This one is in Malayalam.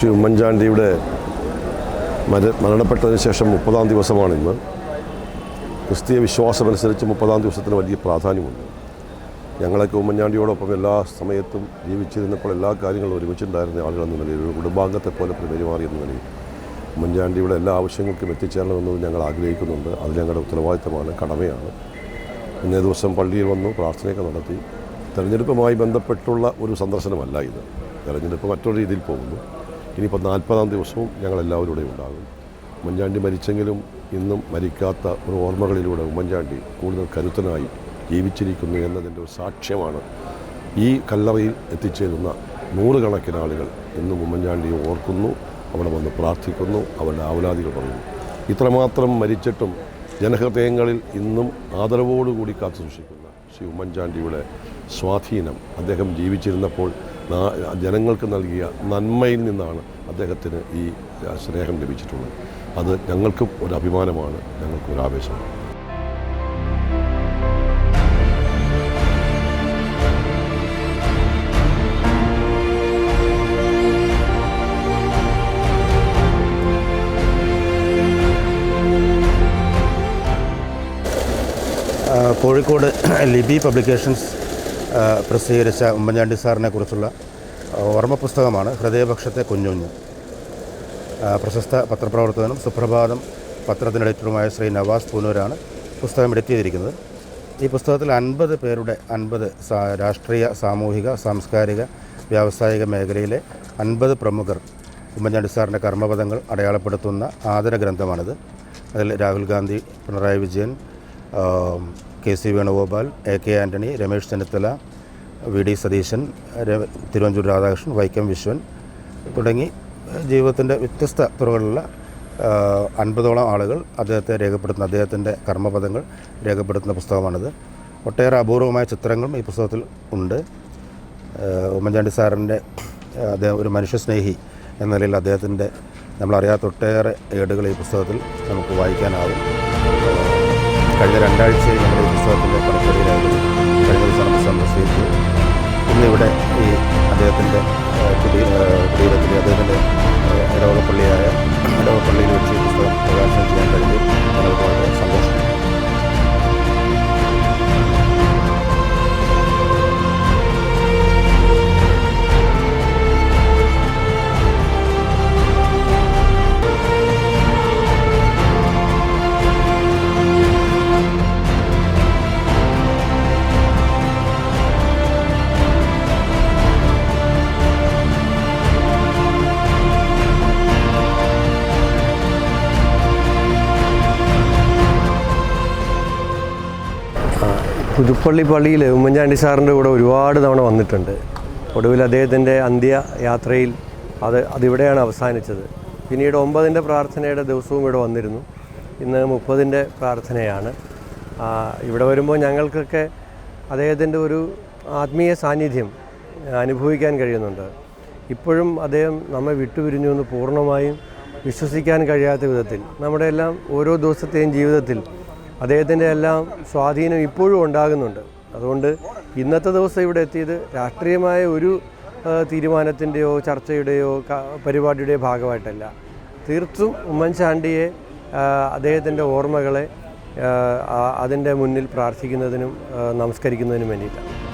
ശ്രീ ഉമ്മൻചാണ്ടിയുടെ മര മരണപ്പെട്ടതിന് ശേഷം മുപ്പതാം ദിവസമാണ് ഇന്ന്. ക്രിസ്തീയ വിശ്വാസമനുസരിച്ച് മുപ്പതാം ദിവസത്തിന് വലിയ പ്രാധാന്യമുണ്ട്. ഞങ്ങളൊക്കെ ഉമ്മൻചാണ്ടിയോടൊപ്പം എല്ലാ സമയത്തും ജീവിച്ചിരുന്നപ്പോൾ എല്ലാ കാര്യങ്ങളും ഒരുമിച്ചുണ്ടായിരുന്ന ആളുകൾ എന്ന നിലയിൽ ഒരു കുടുംബാംഗത്തെ പോലെ പെരുമാറി എന്ന നിലയിൽ ഉമ്മൻചാണ്ടിയുടെ എല്ലാ ആവശ്യങ്ങൾക്കും എത്തിച്ചേരണമെന്നത് ഞങ്ങൾ ആഗ്രഹിക്കുന്നുണ്ട്. അത് ഞങ്ങളുടെ ഉത്തരവാദിത്തമാണ് കടമയാണ്. ഇന്നേ ദിവസം പള്ളിയിൽ വന്നു പ്രാർത്ഥനയൊക്കെ നടത്തി. തെരഞ്ഞെടുപ്പുമായി ബന്ധപ്പെട്ടുള്ള ഒരു സന്ദർശനമല്ല ഇത്. തെരഞ്ഞെടുപ്പ് മറ്റൊരു രീതിയിൽ പോകുന്നു. ഇനിയിപ്പോൾ നാൽപ്പതാം ദിവസവും ഞങ്ങളെല്ലാവരും ഇവിടെ ഉണ്ടാകും. ഉമ്മൻചാണ്ടി മരിച്ചെങ്കിലും ഇന്നും മരിക്കാത്ത ഒരു ഓർമ്മകളിലൂടെ ഉമ്മൻചാണ്ടി കൂടുതൽ കരുത്തനായി ജീവിച്ചിരിക്കുന്നു എന്നതിന്റെ ഒരു സാക്ഷ്യമാണ് ഈ കല്ലറയിൽ എത്തിച്ചേരുന്ന നൂറുകണക്കിന് ആളുകൾ ഇന്നും ഉമ്മൻചാണ്ടിയെ ഓർക്കുന്നു അവിടെ വന്ന് പ്രാർത്ഥിക്കുന്നു അവരുടെ ആവലാതികൾ പറയുന്നു. ഇത്രമാത്രം മരിച്ചിട്ടും ജനഹൃദയങ്ങളിൽ ഇന്നും ആദരവോടുകൂടി കാത്തു സൂക്ഷിക്കുന്ന ശ്രീ ഉമ്മൻചാണ്ടിയുടെ സ്വാധീനം അദ്ദേഹം ജീവിച്ചിരുന്നപ്പോൾ ജനങ്ങൾക്ക് നൽകിയ നന്മയിൽ നിന്നാണ് അദ്ദേഹത്തിന് ഈ സ്നേഹം ലഭിച്ചിട്ടുള്ളത്. അത് ഞങ്ങൾക്കും ഒരു അഭിമാനമാണ് ഞങ്ങൾക്കും ഒരു ആവേശമാണ്. കോഴിക്കോട് ലിബി പബ്ലിക്കേഷൻസ് പ്രസിദ്ധീകരിച്ച ഉമ്മൻചാണ്ടി സാറിനെ കുറിച്ചുള്ള ഓർമ്മ പുസ്തകമാണ് ഹൃദയപക്ഷത്തെ കുഞ്ഞുഞ്ഞ്. പ്രശസ്ത പത്രപ്രവർത്തകനും സുപ്രഭാതം പത്രത്തിന്റെ എഡിറ്ററുമായ ശ്രീ നവാസ് പൂനൂരാണ് പുസ്തകം എഡിറ്റ് ചെയ്തിരിക്കുന്നത്. ഈ പുസ്തകത്തിൽ അൻപത് പേരുടെ അൻപത് രാഷ്ട്രീയ സാമൂഹിക സാംസ്കാരിക വ്യാവസായിക മേഖലയിലെ അൻപത് പ്രമുഖർ ഉമ്മൻചാണ്ടി സാറിന്റെ കർമ്മപദങ്ങൾ അടയാളപ്പെടുത്തുന്ന ആദര ഗ്രന്ഥമാണിത് അതിൽ Rahul Gandhi Pinarayi Vijayan K C Venugopal A K Antony Ramesh Chennithala V D Satheesan Thiruvanchoor Radhakrishnan Vaikom Viswan തുടങ്ങി ജീവിതത്തിന്റെ വ്യത്യസ്ത തുറകളിലുള്ള അൻപതോളം ആളുകൾ അദ്ദേഹത്തെ രേഖപ്പെടുത്തുന്ന അദ്ദേഹത്തിന്റെ കർമ്മപദങ്ങൾ രേഖപ്പെടുത്തുന്ന പുസ്തകമാണിത്. ഒട്ടേറെ അപൂർവമായ ചിത്രങ്ങളും ഈ പുസ്തകത്തിൽ ഉണ്ട്. ഉമ്മൻചാണ്ടി സാറിന്റെ അദ്ദേഹം ഒരു മനുഷ്യസ്നേഹി എന്ന നിലയിൽ അദ്ദേഹത്തിന്റെ നമ്മളറിയാത്ത ഒട്ടേറെ ഏടുകൾ ഈ പുസ്തകത്തിൽ നമുക്ക് വായിക്കാനാവും കഴിഞ്ഞ രണ്ടാഴ്ചയിൽ നമ്മുടെ ഈ പുസ്തകത്തിന്റെ പണിപ്പടിയിലായിരുന്നു കഴിഞ്ഞ ദിവസം സന്ദർശിച്ചു. ഇന്നിവിടെ ഈ അദ്ദേഹത്തിന്റെ കുടി കുടീരത്തിൽ അദ്ദേഹത്തിന്റെ ഇടവകപ്പള്ളിയായ ഇടവകപ്പള്ളിയിൽ വെച്ച് പുസ്തകം പ്രകാശനം ചെയ്യാൻ കഴിഞ്ഞു പുതുപ്പള്ളി പള്ളിയിൽ ഉമ്മൻചാണ്ടി സാറിന്റെ കൂടെ ഒരുപാട് തവണ വന്നിട്ടുണ്ട്. ഒടുവിൽ അദ്ദേഹത്തിന്റെ അന്ത്യയാത്രയിൽ അത് അതിവിടെയാണ് അവസാനിച്ചത്. പിന്നീട് ഒമ്പതിന്റെ പ്രാർത്ഥനയുടെ ദിവസവും ഇവിടെ വന്നിരുന്നു. ഇന്ന് മുപ്പതിന്റെ പ്രാർത്ഥനയാണ്. ഇവിടെ വരുമ്പോൾ ഞങ്ങൾക്കൊക്കെ അദ്ദേഹത്തിന്റെ ഒരു ആത്മീയ സാന്നിധ്യം അനുഭവിക്കാൻ കഴിയുന്നുണ്ട്. ഇപ്പോഴും അദ്ദേഹം നമ്മെ വിട്ടുപിരിഞ്ഞു എന്ന് പൂർണമായും വിശ്വസിക്കാൻ കഴിയാത്ത വിധത്തിൽ നമ്മുടെ എല്ലാം ഓരോ ദിവസത്തെയും ജീവിതത്തിൽ അദ്ദേഹത്തിന്റെ എല്ലാം സ്വാധീനം ഇപ്പോഴും ഉണ്ടാകുന്നുണ്ട്. അതുകൊണ്ട് ഇന്നത്തെ ദിവസം ഇവിടെ എത്തിയത് രാഷ്ട്രീയമായ ഒരു തീരുമാനത്തിന്റെയോ ചർച്ചയുടെയോ പരിപാടിയുടെയോ ഭാഗമായിട്ടല്ല. തീർത്തും ഉമ്മൻചാണ്ടിയെ അദ്ദേഹത്തിന്റെ ഓർമ്മകളെ അതിന്റെ മുന്നിൽ പ്രാർത്ഥിക്കുന്നതിനും നമസ്കരിക്കുന്നതിനും വേണ്ടിയിട്ടാണ്.